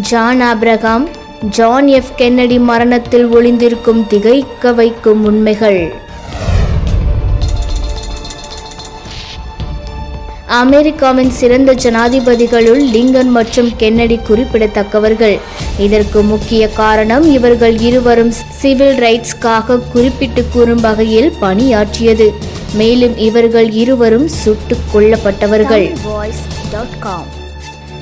John Abraham John F Kennedy மரணத்தில் ஒளிந்திருக்கும் திகைக்க வைக்கும் உண்மைகள். அமெரிக்காவின் சிறந்த ஜனாதிபதிகளுள் லிங்கன் மற்றும் கென்னடி குறிப்பிடத்தக்கவர்கள். இதற்கு முக்கிய காரணம் இவர்கள் இருவரும் சிவில் ரைட்ஸ்க்காக குறிப்பிட்டு கூறும் வகையில் பணியாற்றியது. மேலும் இவர்கள் இருவரும் சுட்டுக் கொல்லப்பட்டவர்கள்.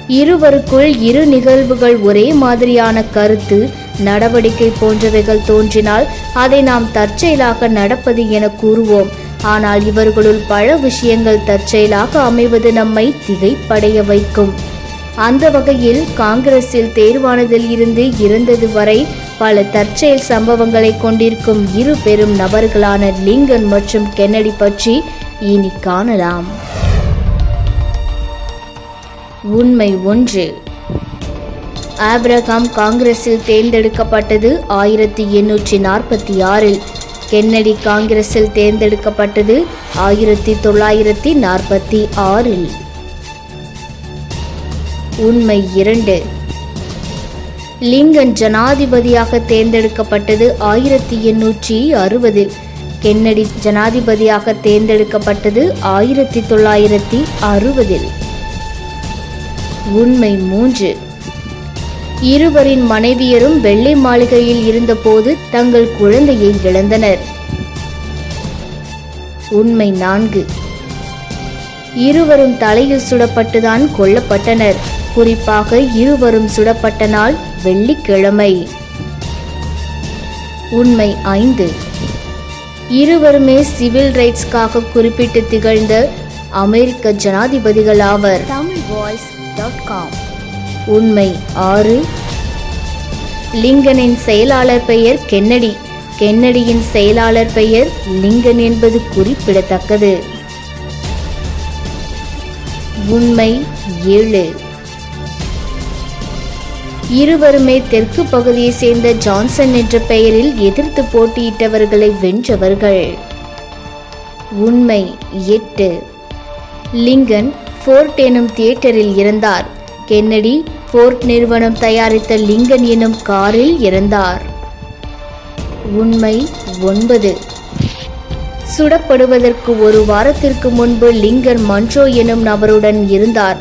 இருவருக்குள் இரு நிகழ்வுகள் ஒரே மாதிரியான கருத்து நடவடிக்கை போன்றவைகள் தோன்றினால் அதை நாம் தற்செயலாக நடப்பது என கூறுவோம். ஆனால் இவர்களுள் பல விஷயங்கள் தற்செயலாக அமைவது நம்மை திகைப்படைய வைக்கும். அந்த வகையில் காங்கிரஸில் தேர்வானதில் இருந்து இறந்தது வரை பல தற்செயல் சம்பவங்களை கொண்டிருக்கும் இரு பெரும் நபர்களான லிங்கன் மற்றும் கென்னடி பற்றி இனி காணலாம். உண்மை ஒன்று. ஆப்ரகாம் காங்கிரஸில் தேர்ந்தெடுக்கப்பட்டது ஆயிரத்தி எண்ணூற்றி நாற்பத்தி ஆறில். கென்னடி காங்கிரஸில் தேர்ந்தெடுக்கப்பட்டது ஆயிரத்தி தொள்ளாயிரத்தி நாற்பத்தி ஆறில். உண்மை இரண்டு. லிங்கன் ஜனாதிபதியாக தேர்ந்தெடுக்கப்பட்டது ஆயிரத்தி எண்ணூற்றி அறுபதில். கென்னடி ஜனாதிபதியாக தேர்ந்தெடுக்கப்பட்டது ஆயிரத்தி தொள்ளாயிரத்தி அறுபதில். உண்மை மூன்று. இருவரின் மனைவியரும் வெள்ளை மாளிகையில் இருந்தபோது தங்கள் குழந்தையை இழந்தனர். உண்மை நான்கு. இருவரும் தலையில் சுடப்பட்டுதான் கொல்லப்பட்டனர். குறிப்பாக இருவரும் சுடப்பட்ட நாள் வெள்ளிக்கிழமை. உண்மை ஐந்து. இருவருமே சிவில் ரைட்ஸ்க்காக குறிப்பிட்டு திகழ்ந்த அமெரிக்க ஜனாதிபதிகள் ஆவர். Tamil voice dot com. உண்மை ஆறு. லிங்கனின் செயலாளர் பெயர் கென்னடி. கென்னடியின் செயலாளர் பெயர் லிங்கன் என்பது குறிப்பிடத்தக்கது. உண்மை ஏழு. இருவருமே தெற்கு பகுதியை சேர்ந்த ஜான்சன் என்ற பெயரில் எதிர்த்து போட்டியிட்டவர்களை வென்றவர்கள். உண்மை எட்டு. லிங்கன் ஃபோர்ட் எனும் தியேட்டரில் இருந்தார் கென்னடி ஃபோர்ட் நிறுவனம் தயாரித்த லிங்கன் எனும் காரில் இறந்தார். உண்மை ஒன்பது. சுடப்படுவதற்கு ஒரு வாரத்திற்கு முன்பு லிங்கன் மன்ட்ரோ எனும் நபருடன் இருந்தார்.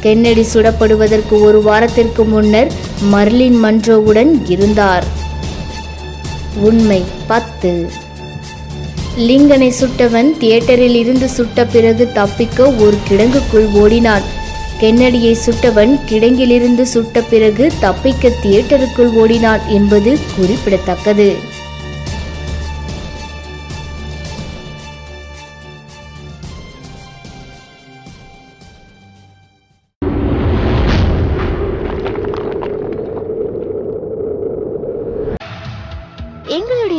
கென்னடி சுடப்படுவதற்கு ஒரு வாரத்திற்கு முன்னர் மர்லின் மன்ட்ரோவுடன் இருந்தார். உண்மை பத்து. லிங்கனை சுட்டவன் தியேட்டரில் இருந்து சுட்ட பிறகு தப்பிக்க ஒரு கிடங்குக்குள் ஓடினான். கென்னடியை சுட்டவன் கிடங்கிலிருந்து சுட்ட பிறகு தப்பிக்க தியேட்டருக்குள் ஓடினான் என்பது குறிப்பிடத்தக்கது.